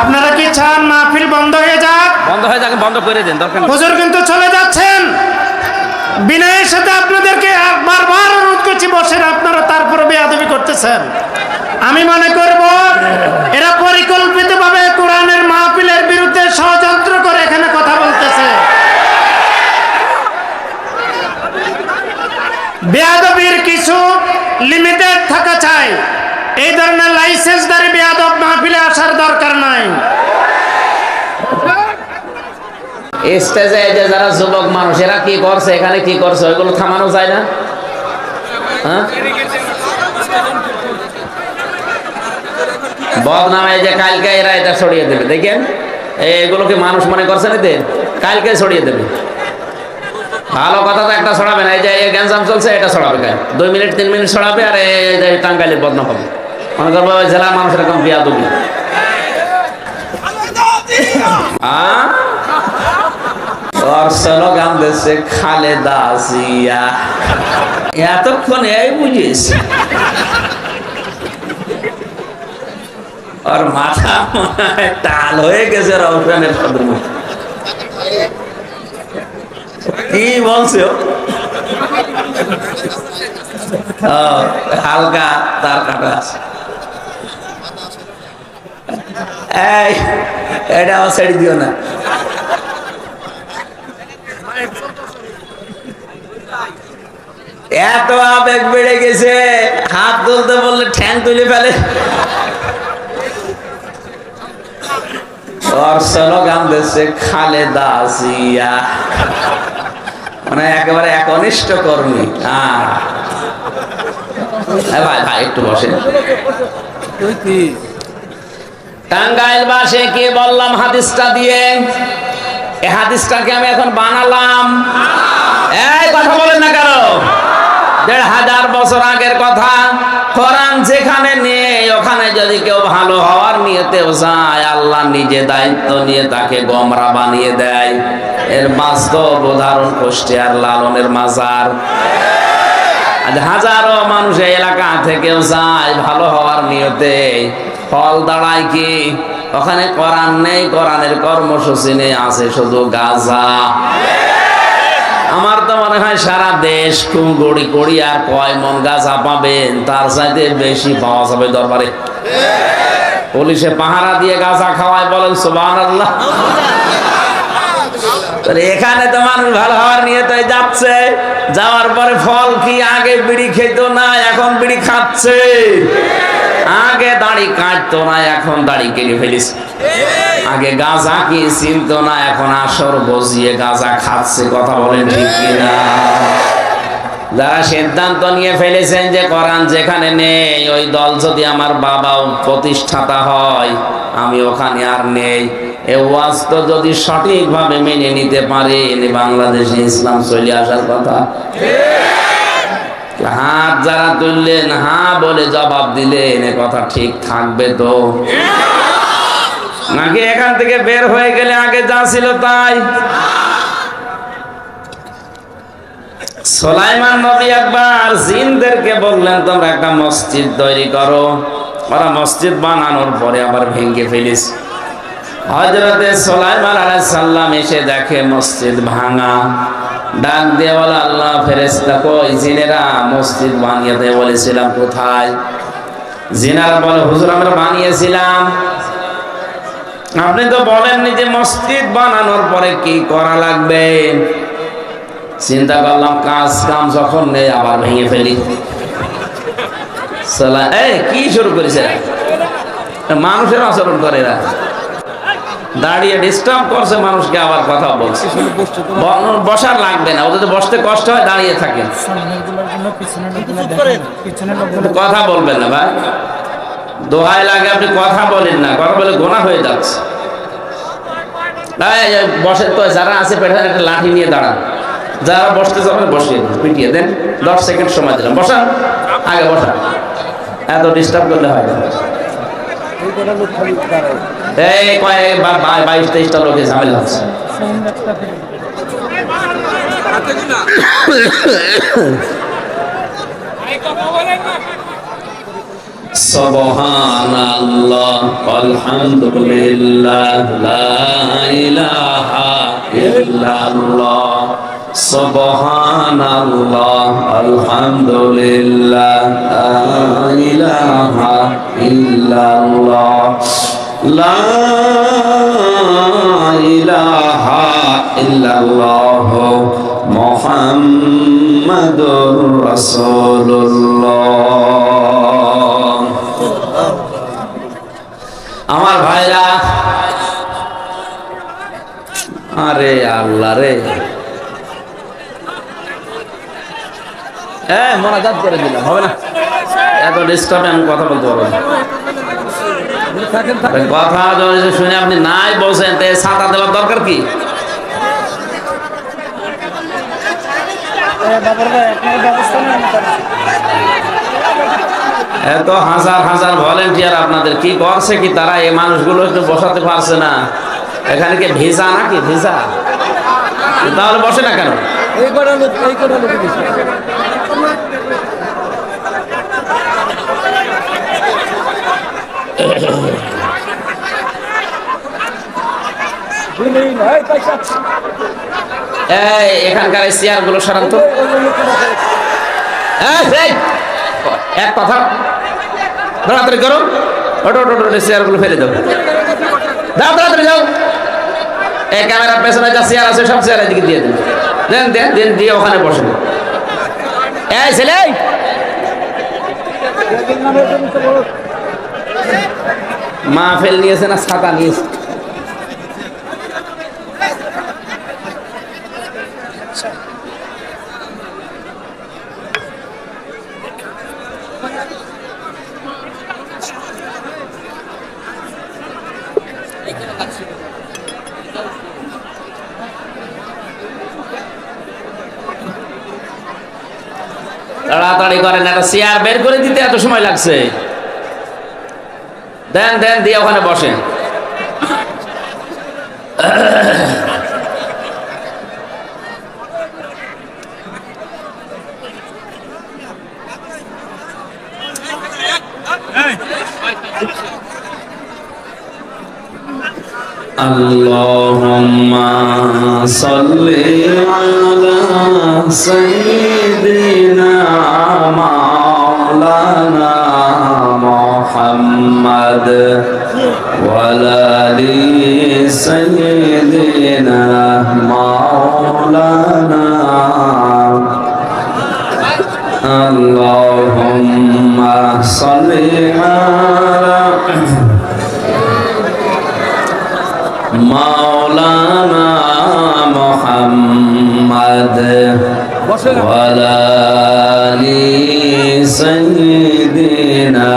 আপনারা কি চান মাহফিল বন্ধ হয়ে যাক? বন্ধ হয়ে যাক বন্ধ করে দেন দরকার নেই। হুজুর কিন্তু চলে যাচ্ছেন। বিনয়ের সাথে আপনাদেরকে বারবার অনুরোধ করছি বসেন আপনারা তারপরে বেয়াদবি করতেছেন। আমি মনে করব এরা পরিকল্পিতভাবে কোরআনের মাহফিলের বিরুদ্ধে ষড়যন্ত্র করে এখানে কথা বলতেছে। বেয়াদবির কিছু লিমিটেড থাকা চাই। এই ধরনের লাইসেন্সদারি বেয়াদব মাহফিলে আসার দরকার নাই। স্টেজে যারা যুবক মানুষ, এরা কি করছে? এখানে কি করছে? ওইগুলো থামানো যায় না? হ্যাঁ? বদনামে যে কালকে এরা এটা সরিয়ে দেবে। দেখেন এগুলোকে মানুষ মনে করছে নিতে কালকে ছড়িয়ে দেবে। ভালো কথা তো একটা ছড়াবে না। এই যে গ্যাঞ্জাম চলছে, এটা ছড়াবে দুই মিনিট, তিন মিনিট ছড়াবে আর এই টাঙ্গাইলের বদনাম হবে। মনে করব জেলার মানুষ এরকম বিয়া দুবি স্লোগান দিচ্ছে খালেদা জিয়া। এতক্ষণ এই বুঝিস। ওর মাথা টাল হয়ে গেছে রৌশনের সাথে। কি বলছো? হালকা তার কাটা আছে। এটা আমার ছেড়ে দিও না। এত আবেগ বেড়ে গেছে, হাত তুলতে বললে ঠ্যাং তুলে ফেলে। ওর খালেদা মানে একেবারে একনিষ্ঠ কর্মী হ্যাঁ। ভাই ভাই, একটু বসে টাঙ্গাইল বাসে কি বললাম হাদিসটা দিয়ে? এই হাদিসটাকে আমি এখন বানালাম। এই কথা বলেন না কারও দেড় হাজার বছর আগের কথা। কোরআন যেখানে নেই, ওখানে যদি কেউ ভালো হওয়ার নিয়েতেও যায়, আল্লাহ নিজে দায়িত্ব নিয়ে তাকে গমরা বানিয়ে দেয়। এর বাস্তব উদাহরণ কুষ্টিয়ার লালনের মাজার। হাজারো মানুষ এলাকা থেকেও যায় ভালো হওয়ার নিয়তে। ফল দাঁড়ায় কি? ওখানে কোরআন নেই, কোরআনের কর্মসূচি নেই, আছে শুধু গাজা। আমার তো মনে হয় সারা দেশ গড়ি করি আর কয় মন গাছা পাবেন তার চাইতে বেশি পাওয়া যাবে দরবারে। পুলিশে পাহারা দিয়ে গাছা খাওয়ায় বলেন সুবাহ আল্লাহ এখানে তো মানুষ ভালো হওয়ার নিয়ে তাই যাচ্ছে। যাওয়ার পরে ফল কি আগে বিড়ি খেত না, এখন বিড়ি খাচ্ছে? আগে দাড়ি কাটতো না, এখন দাড়ি কেটে ফেলিস আগে গাঁজা কি চিনত না, এখন আসর বসিয়ে গাঁজা খাচ্ছে, কথা বলেন ঠিক কিনা? যারা সিদ্ধান্ত নিয়ে ফেলেছেন যে কোরআন যেখানে নেই, ওই দল যদি আমার বাবাও প্রতিষ্ঠাতা হয় আমি ওখানে আর নেই। এ ওয়াজ তো যদি সঠিকভাবে মেনে নিতে পারেন বাংলাদেশে ইসলাম চলে আসার কথা। হাত যারা তুললেন হা বলে জবাব দিলেন এ কথা ঠিক থাকবে তো। নাকি এখান থেকে বের হয়ে গেলে আগে যা ছিল তাই? সোলাইমান নবী একবার জিনদেরকে বললেন তোমরা একটা মসজিদ তৈরি করো। ওরা মসজিদ বানানোর পরে আবার ভেঙে ফেলিস। হজরতে সোলাইমান আলাইহিস সালাম এসে দেখে মসজিদ ভাঙা। ডাক দিয়ে বলে, আল্লাহ ফেরেশতা কই? জিনেরা মসজিদ বানিয়ে দে বলেছিলাম, কোথায়? জিনারা বলে, হুজুর, আমরা বানিয়েছিলাম। আপনি তো বলেননি যে মসজিদ বানানোর পরে কি করা লাগবে। চিন্তা করলাম, কাজ কাম যখন নেই, আবার ভেঙে ফেলি। কি শুরু করেছে? মানুষের আচরণ করে এরা দাঁড়িয়ে ডিস্টার্ব করছে মানুষকে আবার কথা বলছে। বসার লাগবে না। ওদের বসতে কষ্ট হয় দাঁড়িয়ে থাকে। কথা বলবেন না ভাই। দোহাই লাগে আপনি কথা বলেন না। কথা বলে গোনা হয়ে যাচ্ছে। এই, তো যারা আছে পেছনে একটা লাঠি নিয়ে দাঁড়ান। যারা বসতে যাবেন বসিয়ে পিটিয়ে দেন। দশ সেকেন্ড সময় দিলাম। বসান। আগে বসান এত ডিস্টার্ব করলে হয়। এই বাইশ তেইশটা লোকে ঝামেলা হচ্ছে। সাউন্ড সুবহানাল্লাহ, আলহামদুলিল্লাহ, লা ইলাহা ইল্লাল্লাহ সুবহানাল্লাহ আলহামদুলিল্লাহ লা ইলাহা ইল্লাল্লাহ লা ইলাহা ইল্লাল্লাহ আমার ভাইরা, আরে আল্লাহ রে। হ্যাঁ মোনাজাত করে দিলাম হবে না? এত ডিস্টার্বে আমি কথা বলতে পারব কথা শুনে আপনি নাই বলছেন তে ছাতা দেওয়ার দরকার কি? এত হাজার হাজার ভলেন্টিয়ার আপনাদের কি করছে কি তারা? এই মানুষগুলো একটু বসাতে পারছে না। এখানে কি ভিসা নাকি? ভিসা? তাহলে বসে না কেন? এই কটা লোক এই কটা লোক দিছে এই পয়সা এই এখানকার চেয়ারগুলো সরান তো। এক কথা। তাড়াতাড়ি করো। ওটো ওটো চেয়ারগুলো ফেলে দাও। যাও তাড়াতাড়ি যাও। এই ক্যামেরার পেছনে যা চেয়ার আছে, সব চেয়ার এদিকে দিয়ে দিন দেন দেন দেন, দিয়ে ওখানে বসে। এই, ছেলে। মাহফিল নিয়েছে না ছাতা নিয়েছে? তাড়াতাড়ি করেন একটা চেয়ার বের করে দিতে এত সময় লাগছে। দেন দেন দিয়ে ওখানে বসেন اللهم صل على سيدنا مولانا محمد وعلى آل سيدنا مولانا اللهم صل على مولانا محمد ওয়ালালি সৈদিনা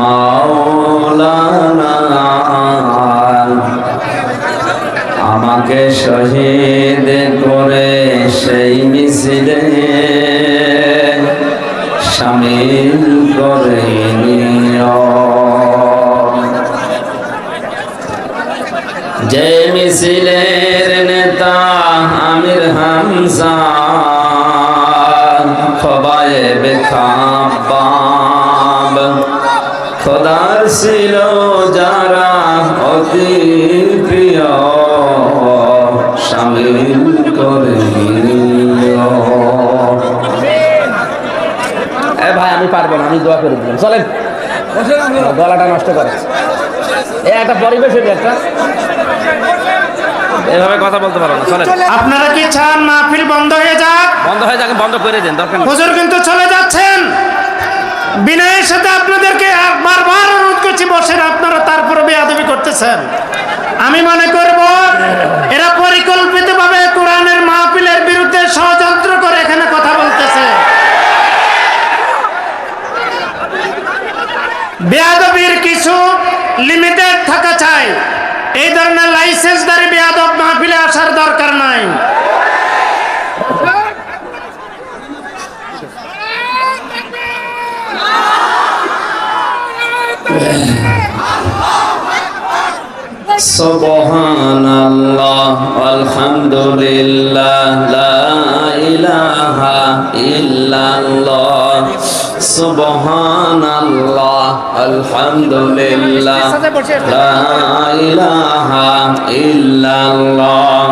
মাওলানা। আমাকে শহীদ করে সেই মিছিলে সামিল করে যে মিছিলের নেতা আমির হামসা বেখাবাব খোদার ছিল যারা অতি প্রিয় সামিল করে এ ভাই আমি পারব না আমি দোয়া করে দিলাম। চলেন। গলাটা নষ্ট করে। এ একটা পরিবেশ এটা একটা। এভাবে কথা বলতে পারো না চলেন। আপনারা কি চান মাহফিল বন্ধ হয়ে যাক? বন্ধ হয়ে যাক বন্ধ করে দেন দরকার। হুজুর কিন্তু চলে যাচ্ছেন। বিনয়ের সাথে আপনাদেরকে বারবার অনুরোধ করছি বসেন আপনারা তারপরে বেয়াদবি করতেছেন। আমি মনে করব এরা পরিকল্পিতভাবে কোরআনের মাহফিলের বিরুদ্ধে ষড়যন্ত্র করে এখানে কথা বলতেছে। বেয়াদবির কিছু লিমিটেড থাকা চাই। এই ধরনের লাইসেন্সদারি বেয়াদব মাহফিলে আসার দরকার নাই। সুবহানাল্লাহ ইল্লাল্লাহ সুবহানাল্লাহ আলহামদুলিল্লাহ লা ইলাহা ইল্লাল্লাহ।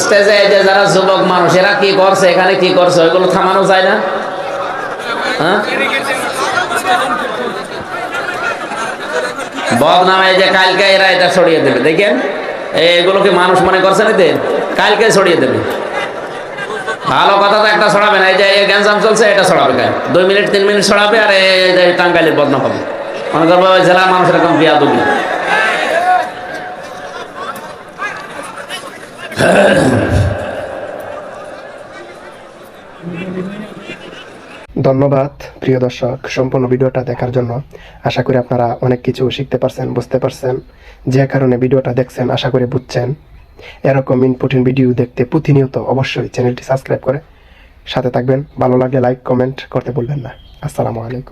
স্টেজে যে যারা যুবক মানুষ এরা কি করছে? এখানে কি করছে? ওইগুলো থামানো যায় না? হ্যাঁ? বদনামে যে কালকে এরা এটা ছড়িয়ে দেবে দেখেন? এইগুলো কি মানুষ মনে করছে নিতে কালকে ছড়িয়ে দেবে। ভালো কথা তো একটা ছড়াবে না, এই যে এই গ্যাঞ্জাম চলছে, এটা ছড়াবে কাল দুই মিনিট, তিন মিনিট ছড়াবে আর এই টাঙ্গাইলের বদনাম হবে। মনে করব ওই জেলার মানুষ এরকম বিয়া দুবি ধন্যবাদ, প্রিয় দর্শক, সম্পূর্ণ ভিডিওটা দেখার জন্য। আশা করি আপনারা অনেক কিছু শিখতে পারছেন, বুঝতে পারছেন। যে কারণে ভিডিওটা দেখছেন, আশা করি বুঝছেন। এরকম ইম্পর্টেন্ট ভিডিও দেখতে প্রতিনিয়ত অবশ্যই চ্যানেলটি সাবস্ক্রাইব করে। সাথে থাকবেন, ভালো লাগলে লাইক কমেন্ট করতে বলবেন না। আসসালামু আলাইকুম।